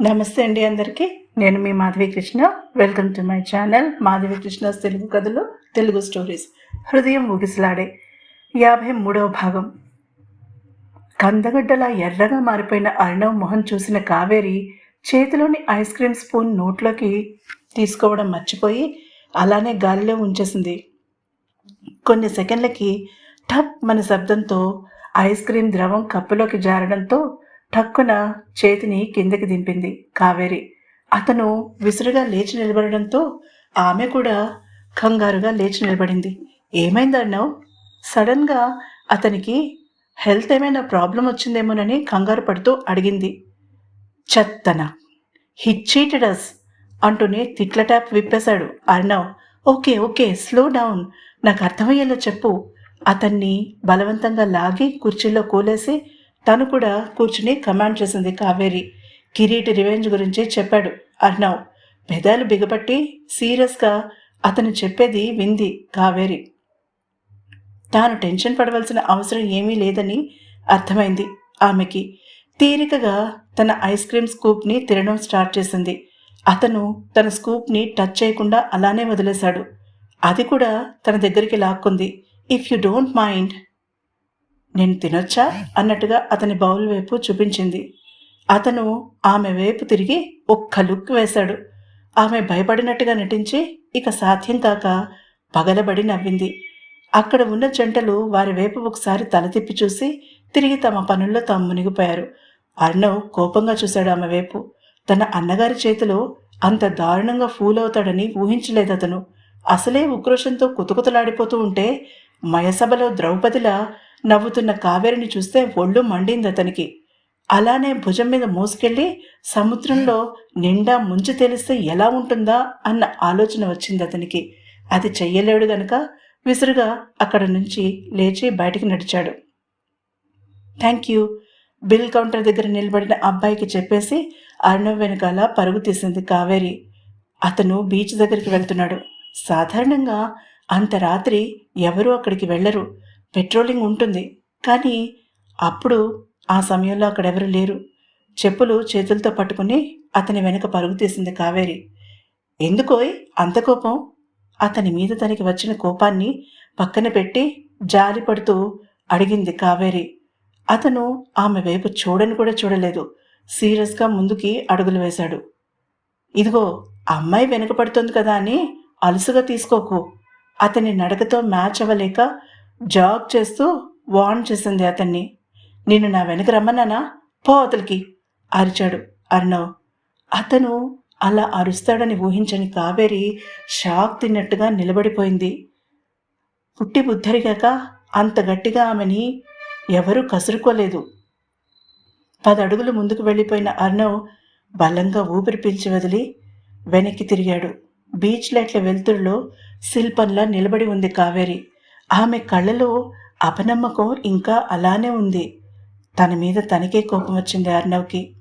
నమస్తే అండి అందరికీ. నేను మీ Madhavi Krishna. Welcome to my channel Madhavi Krishna Telugu కథలు తెలుగు స్టోరీస్ హృదయం ఊగిసలాడే యాభై మూడవ భాగం. కందగడ్డలా ఎర్రగా మారిపోయిన అర్ణవ్ మొహం చూసిన కావేరి చేతిలోని ఐస్ క్రీమ్ స్పూన్ నోట్లోకి తీసుకోవడం మర్చిపోయి అలానే గాలిలో ఉంచేసింది. కొన్ని సెకండ్లకి టప్ మన శబ్దంతో ఐస్ క్రీమ్ ద్రవం కప్పులోకి జారడంతో టక్కున చేతిని కిందకి దింపింది కావేరి. అతను విసురుగా లేచి నిలబడడంతో ఆమె కూడా కంగారుగా లేచి నిలబడింది. ఏమైందన్నావు సడన్గా అతనికి హెల్త్ ఏమైనా ప్రాబ్లం వచ్చిందేమోనని కంగారు పడుతూ అడిగింది. చెత్తన. హి చీటెడ్ అస్ అంటూనే తిట్ల tap విప్పేశాడు. Arnav okay okay slow down నాకు అర్థమయ్యేలా చెప్పు. అతన్ని బలవంతంగా లాగి కుర్చీలో కూలేసి తను కూడా కూర్చుని కమాండ్ చేసింది కావేరి. కిరీటి రివెంజ్ గురించి చెప్పాడు అర్ణవ్ పెదాలు బిగపట్టి సీరియస్గా అతను చెప్పేది వింది కావేరి. తాను టెన్షన్ పడవలసిన అవసరం ఏమీ లేదని అర్థమైంది ఆమెకి. తీరికగా తన ఐస్ క్రీమ్ స్కూప్ని తినడం స్టార్ట్ చేసింది. అతను తన స్కూప్ని టచ్ చేయకుండా అలానే వదిలేశాడు. అది కూడా తన దగ్గరికి లాక్కుంది. ఇఫ్ యు డోంట్ మైండ్ నేను తినొచ్చా? అన్నట్టుగా అతని బౌల్ వైపు చూపించింది. అతను ఆమె వైపు తిరిగి ఒక్క లుక్ వేశాడు. ఆమె భయపడినట్టుగా నటించి ఇక సాధ్యం కాక పగలబడి నవ్వింది. అక్కడ ఉన్న జంటలు వారి వైపు ఒకసారి తల తిప్పి చూసి తిరిగి తమ పనుల్లో తాము మునిగిపోయారు. అర్ణవ్ కోపంగా చూశాడు ఆమె వైపు. తన అన్నగారి చేతిలో అంత దారుణంగా ఫూల్ అవుతాడని ఊహించలేదు అతను. అసలే ఉక్రోషంతో కుతుకుతలాడిపోతూ ఉంటే మయసభలో ద్రౌపదిలా నవ్వుతున్న కావేరిని చూస్తే ఒళ్ళు మండింది అతనికి. అలానే భుజం మీద మోసుకెళ్ళి సముద్రంలో నిండా ముంచి తెలిస్తే ఎలా ఉంటుందా అన్న ఆలోచన వచ్చింది అతనికి. అది చెయ్యలేడు గనక విసురుగా అక్కడ నుంచి లేచి బయటికి నడిచాడు. Thank you. బిల్ కౌంటర్ దగ్గర నిలబడిన అబ్బాయికి చెప్పేసి అర్ణవ్ వెనకాల పరుగు తీసింది కావేరి. అతను బీచ్ దగ్గరికి వెళ్తున్నాడు. సాధారణంగా అంత రాత్రి ఎవరూ అక్కడికి వెళ్ళరు. పెట్రోలింగ్ ఉంటుంది. కానీ అప్పుడు ఆ సమయంలో అక్కడెవరు లేరు. చెప్పులు చేతులతో పట్టుకుని అతని వెనుక పరుగు తీసింది కావేరి. ఎందుకోయ్? అంత కోపం? అతని మీద తనకి వచ్చిన కోపాన్ని పక్కన పెట్టి జాలి పడుతూ అడిగింది కావేరి. అతను ఆమె వైపు చూడని కూడా చూడలేదు. సీరియస్గా ముందుకి అడుగులు వేశాడు. ఇదిగో అమ్మాయి వెనుకపడుతుంది కదా అని అలుసుగా తీసుకోకు. అతని నడకతో మ్యాచ్ అవ్వలేక జాగ్ చేస్తూ వార్న్ చేసింది అతన్ని. నిన్ను నా వెనక రమ్మన్నానా పో అతలికి అరిచాడు అర్ణవ్. అతను అలా అరుస్తాడని ఊహించని కావేరి షాక్ తిన్నట్టుగా నిలబడిపోయింది. పుట్టి బుద్ధరిగాక అంత గట్టిగా ఆమెని ఎవరూ కసురుకోలేదు. పదడుగులు ముందుకు వెళ్ళిపోయిన అర్ణవ్ బలంగా ఊపిరి పీల్చి వదిలి వెనక్కి తిరిగాడు. బీచ్ లైట్ల వెలుతురులో శిల్పంలా నిలబడి ఉంది కావేరి. ఆమె కళ్ళలో అపనమ్మకం ఇంకా అలానే ఉంది. తన మీద తనకే కోపం వచ్చింది అర్ణవ్కి.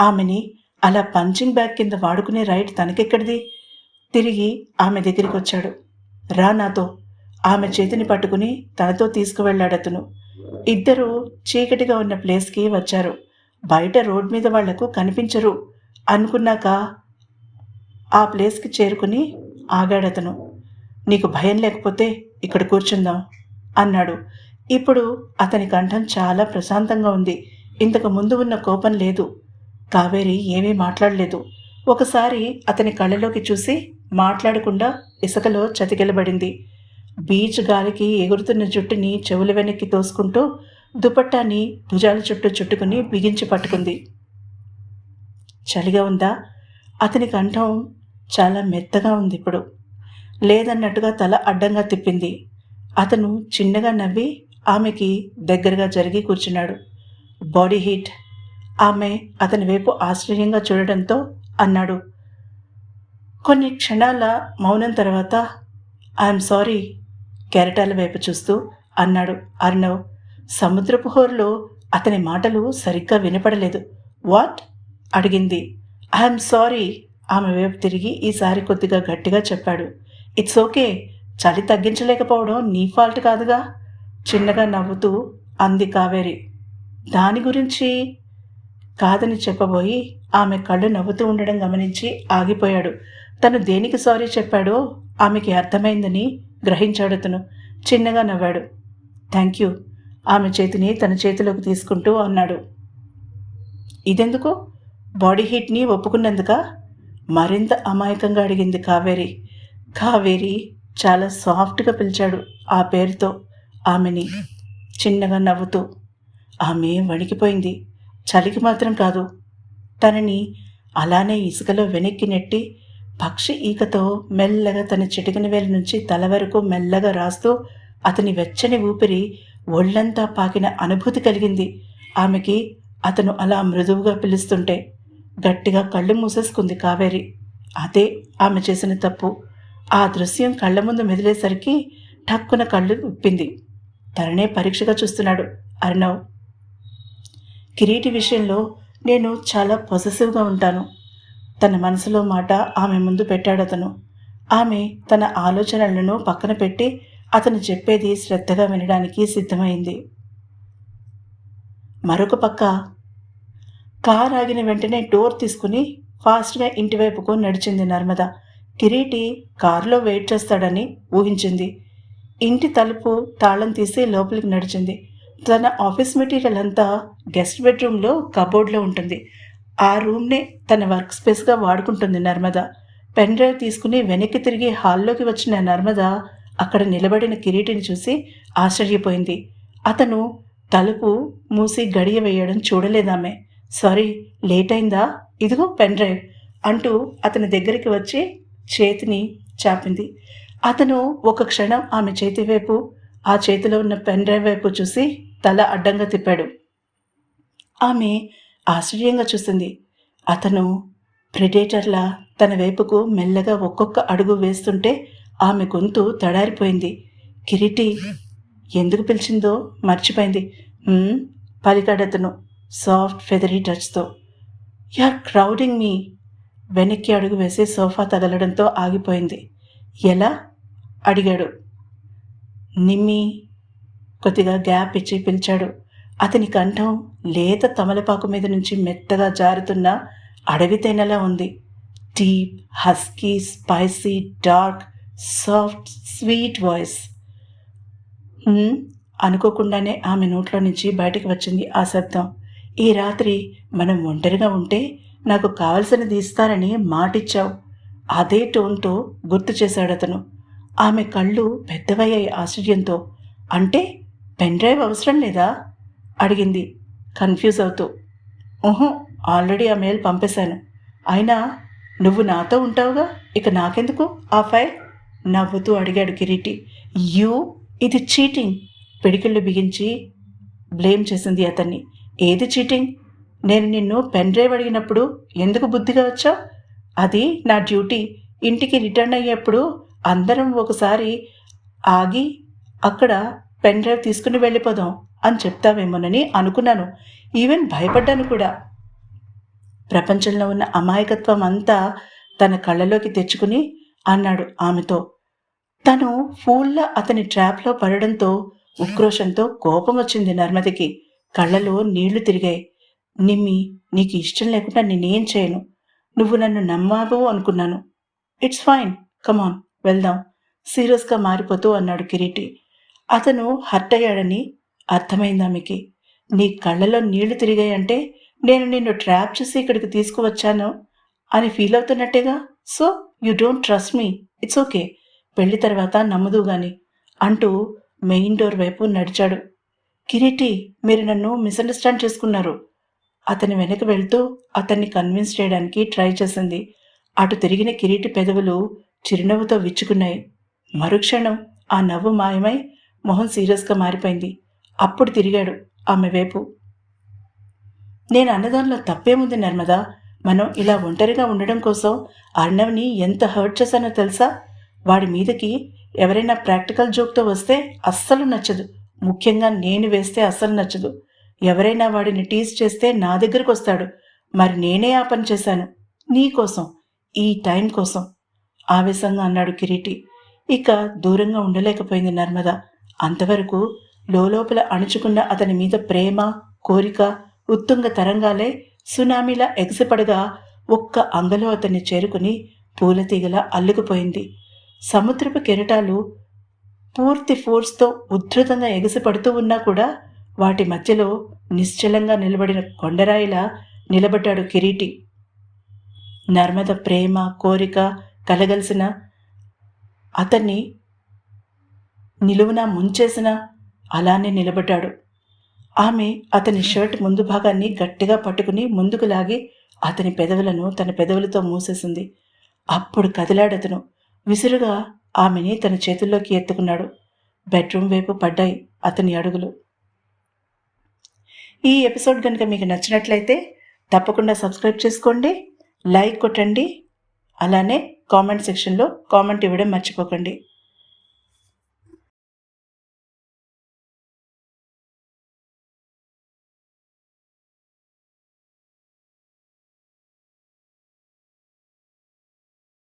ఆమెని అలా పంచింగ్ బ్యాగ్ కింద వాడుకునే రైట్ తనకెక్కడిది? తిరిగి ఆమె దగ్గరికి వచ్చాడు రా నాతో. ఆమె చేతిని పట్టుకుని తనతో తీసుకువెళ్ళాడతను. ఇద్దరు చీకటిగా ఉన్న ప్లేస్కి వచ్చారు. బయట రోడ్ మీద వాళ్ళకు కనిపించరు అనుకున్నాక ఆ ప్లేస్కి చేరుకుని ఆగాడతను. నీకు భయం లేకపోతే ఇక్కడ కూర్చుందాం అన్నాడు. ఇప్పుడు అతని కంఠం చాలా ప్రశాంతంగా ఉంది. ఇంతకు ముందు ఉన్న కోపం లేదు. కావేరి ఏమీ మాట్లాడలేదు. ఒకసారి అతని కళ్ళలోకి చూసి మాట్లాడకుండా ఇసుకలో చతికిలబడింది. బీచ్ గాలికి ఎగురుతున్న జుట్టుని చెవుల వెనక్కి తోసుకుంటూ దుపట్టాని భుజాల చుట్టూ చుట్టుకుని బిగించి పట్టుకుంది. చలిగా ఉందా? అతని కంఠం చాలా మెత్తగా ఉంది ఇప్పుడు. లేదన్నట్టుగా తల అడ్డంగా తిప్పింది. అతను చిన్నగా నవ్వి ఆమెకి దగ్గరగా జరిగి కూర్చున్నాడు. Body heat. ఆమె అతని వైపు ఆశ్చర్యంగా చూడడంతో అన్నాడు. కొన్ని క్షణాల మౌనం తర్వాత ఐఎమ్ సారీ కెరటాల వైపు చూస్తూ అన్నాడు అర్ణవ్ సముద్రపు హోరులో అతని మాటలు సరిగ్గా వినపడలేదు. వాట్? అడిగింది. ఐఎమ్ సారీ ఆమె వైపు తిరిగి ఈసారి కొద్దిగా గట్టిగా చెప్పాడు. ఇట్స్ ఓకే చలి తగ్గించలేకపోవడం నీ ఫాల్ట్ కాదుగా. చిన్నగా నవ్వుతూ అంది కావేరి. దాని గురించి కాదని చెప్పబోయి ఆమె కళ్ళు నవ్వుతూ ఉండడం గమనించి ఆగిపోయాడు. తను దేనికి సారీ చెప్పాడో ఆమెకి అర్థమైందని గ్రహించాడు అతను చిన్నగా నవ్వాడు. థ్యాంక్ యూ ఆమె చేతిని తన చేతిలోకి తీసుకుంటూ అన్నాడు. ఇదెందుకు? బాడీ హీట్ని ఒప్పుకున్నందుక? మరింత అమాయకంగా అడిగింది కావేరి. కావేరి చాలా సాఫ్ట్గా పిలిచాడు ఆ పేరుతో ఆమెని చిన్నగా నవ్వుతూ. ఆమె వణికిపోయింది. చలికి మాత్రం కాదు. తనని అలానే ఇసుకలో వెనక్కి నెట్టి పక్షి ఈకతో మెల్లగా తన చిటికిన వేల నుంచి తల వరకు మెల్లగా రాస్తూ అతని వెచ్చని ఊపిరి ఒళ్ళంతా పాకిన అనుభూతి కలిగింది. ఆమెకి అతను అలా మృదువుగా పిలుస్తుంటే గట్టిగా కళ్ళు మూసేసుకుంది కావేరి. అదే ఆమె చేసిన తప్పు. ఆ దృశ్యం కళ్ళ ముందు మెదిలేసరికి ఠక్కున కళ్ళు ఉప్పింది తననే పరీక్షగా చూస్తున్నాడు అర్ణవ్ కిరీటి విషయంలో నేను చాలా పొసెసివ్గా ఉంటాను. తన మనసులో మాట ఆమె ముందు పెట్టాడు అతను. ఆమె తన ఆలోచనలను పక్కన పెట్టి అతను చెప్పేది శ్రద్ధగా వినడానికి సిద్ధమైంది. మరొక పక్క కార్ ఆగిన వెంటనే డోర్ తీసుకుని ఫాస్ట్గా ఇంటివైపుకు నడిచింది నర్మదా. కిరీటి కారులో వెయిట్ చేస్తాడని ఊహించింది. ఇంటి తలుపు తాళం తీసి లోపలికి నడిచింది. తన ఆఫీస్ మెటీరియల్ అంతా గెస్ట్ బెడ్రూమ్లో కబోర్డ్లో ఉంటుంది. ఆ రూమ్నే తన వర్క్ స్పేస్గా వాడుకుంటుంది నర్మద. పెన్ డ్రైవ్ తీసుకుని వెనక్కి తిరిగి హాల్లోకి వచ్చిన నర్మద అక్కడ నిలబడిన కిరీటిని చూసి ఆశ్చర్యపోయింది. అతను తలుపు మూసి గడియ వేయడం చూడలేదామె. సారీ లేట్ అయిందా? ఇదిగో పెన్ డ్రైవ్ అంటూ అతని దగ్గరికి వచ్చి చేతిని చాపింది. అతను ఒక క్షణం ఆమె చేతి వైపు ఆ చేతిలో ఉన్న పెన్ డ్రైవ్ వైపు చూసి తల అడ్డంగా తిప్పాడు. ఆమె ఆశ్చర్యంగా చూసింది. అతను ప్రెడేటర్ల తన వైపుకు మెల్లగా ఒక్కొక్క అడుగు వేస్తుంటే ఆమె గొంతు తడారిపోయింది. కిరీటి ఎందుకు పిలిచిందో మర్చిపోయింది. పలికాడతను సాఫ్ట్ ఫెదరీ టచ్తో. ఆర్ క్రౌడింగ్ మీ వెనక్కి అడుగు వేసి సోఫా తగలడంతో ఆగిపోయింది. ఎలా? అడిగాడు. నిమ్మి కొద్దిగా గ్యాప్ ఇచ్చి పిలిచాడు. అతని కంఠం లేత తమలపాకు మీద నుంచి మెత్తగా జారుతున్న అడవి తేనెలా ఉంది. Deep husky spicy dark soft sweet voice. అనుకోకుండానే ఆమె నోట్లో నుంచి బయటకు వచ్చింది ఆ శబ్దం. ఈ రాత్రి మనం ఒంటరిగా ఉంటే నాకు కావలసినది ఇస్తానని మాటిచ్చావు. అదే టోన్తో గుర్తు చేశాడు అతను ఆమె కళ్ళు పెద్దవయ్యాయి ఆశ్చర్యంతో. అంటే పెన్ డ్రైవ్ అవసరం లేదా? అడిగింది. కన్ఫ్యూజ్ అవుతూ. ఓహో ఆల్రెడీ ఆ మెయిల్ పంపేశాను. అయినా నువ్వు నాతో ఉంటావుగా? ఇక నాకెందుకు ఆ ఫైల్? నవ్వుతూ అడిగాడు కిరీటి. యూ ఇది చీటింగ్. పిడికిళ్ళు బిగించి బ్లేమ్ చేసింది అతన్ని. ఏది చీటింగ్? నేను నిన్ను పెన్ డ్రైవ్ అడిగినప్పుడు ఎందుకు బుద్ధిగా వచ్చావు? అది నా డ్యూటీ. ఇంటికి రిటర్న్ అయ్యేప్పుడు అందరం ఒకసారి ఆగి అక్కడ పెన్ డ్రైవ్ తీసుకుని వెళ్ళిపోదాం అని చెప్తావేమోనని అనుకున్నాను. ఈవెన్ భయపడ్డాను కూడా. ప్రపంచంలో ఉన్న అమాయకత్వం అంతా తన కళ్ళలోకి తెచ్చుకుని అన్నాడు ఆమెతో. తను ఫూల్లా అతని ట్రాప్లో పడడంతో ఉక్రోషంతో కోపం వచ్చింది నర్మదికి. కళ్ళలో నీళ్ళు తిరిగాయి. నిమ్మి నీకు ఇష్టం లేకుండా నేనేం చేయను. నువ్వు నన్ను నమ్మావు అనుకున్నాను. ఇట్స్ ఫైన్ కమాన్ వెళ్దాం. సీరియస్గా మారిపోతూ అన్నాడు కిరీటి. అతను హర్ట్ అయ్యాడని అర్థమైంది ఆమెకి. నీ కళ్ళలో నీళ్ళు తిరిగాయంటే నేను నిన్ను ట్రాప్ చేసి ఇక్కడికి తీసుకువచ్చాను అని feel అవుతున్నట్టేగా? So you don't trust me. It's okay పెళ్ళి తర్వాత నమ్మదు గాని అంటూ మెయిన్ డోర్ వైపు నడిచాడు. కిరీటి మీరు నన్ను మిస్అండర్స్టాండ్ చేసుకున్నారు. అతని వెనక వెళ్తూ అతన్ని కన్విన్స్ చేయడానికి ట్రై చేసింది. అటు తిరిగిన కిరీటి పెదవులు చిరునవ్వుతో విచ్చుకున్నాయి. మరుక్షణం ఆ నవ్వు మాయమై మొహం సీరియస్గా మారిపోయింది. అప్పుడు తిరిగాడు ఆమె వైపు. నేను అన్నదానిలో తప్పేముంది నర్మదా? మనం ఇలా ఒంటరిగా ఉండడం కోసం అర్ణవ్ని ఎంత హర్ట్ చేశానో తెలుసా? వాడి మీదకి ఎవరైనా ప్రాక్టికల్ జోక్తో వస్తే అస్సలు నచ్చదు. ముఖ్యంగా నేను వేస్తే అస్సలు నచ్చదు. ఎవరైనా వాడిని టీజ్ చేస్తే నా దగ్గరకు వస్తాడు. మరి నేనే ఆ పని చేశాను. నీ కోసం ఈ టైం కోసం ఆవేశంగా అన్నాడు కిరీటి. ఇక దూరంగా ఉండలేకపోయింది నర్మద. అంతవరకు లోపల అణుచుకున్న అతని మీద ప్రేమ కోరిక ఉత్తుంగ తరంగాలే సునామీలా ఎగసిపడగా ఒక్క అంగలో అతన్ని చేరుకుని పూలతీగలా అల్లుకుపోయింది. సముద్రపు కెరటాలు పూర్తి ఫోర్స్తో ఉద్ధృతంగా ఎగసిపడుతూ ఉన్నా కూడా వాటి మధ్యలో నిశ్చలంగా నిలబడిన కొండరాయిలా నిలబడ్డాడు కిరీటి. నర్మద ప్రేమ కోరిక కలగలిసిన అతన్ని నిలువున ముంచేసిన అలానే నిలబడ్డాడు. ఆమె అతని షర్ట్ ముందు భాగాన్ని గట్టిగా పట్టుకుని ముందుకు లాగి అతని పెదవులను తన పెదవులతో మూసేసింది. అప్పుడు కదిలాడతను. విసురుగా ఆమెని తన చేతుల్లోకి ఎత్తుకున్నాడు. బెడ్రూమ్ వైపు పడ్డాయి అతని అడుగులు. ఈ ఎపిసోడ్ కనుక మీకు నచ్చినట్లయితే తప్పకుండా సబ్స్క్రైబ్ చేసుకోండి లైక్ కొట్టండి అలానే కామెంట్ సెక్షన్లో కామెంట్ ఇవ్వడం మర్చిపోకండి.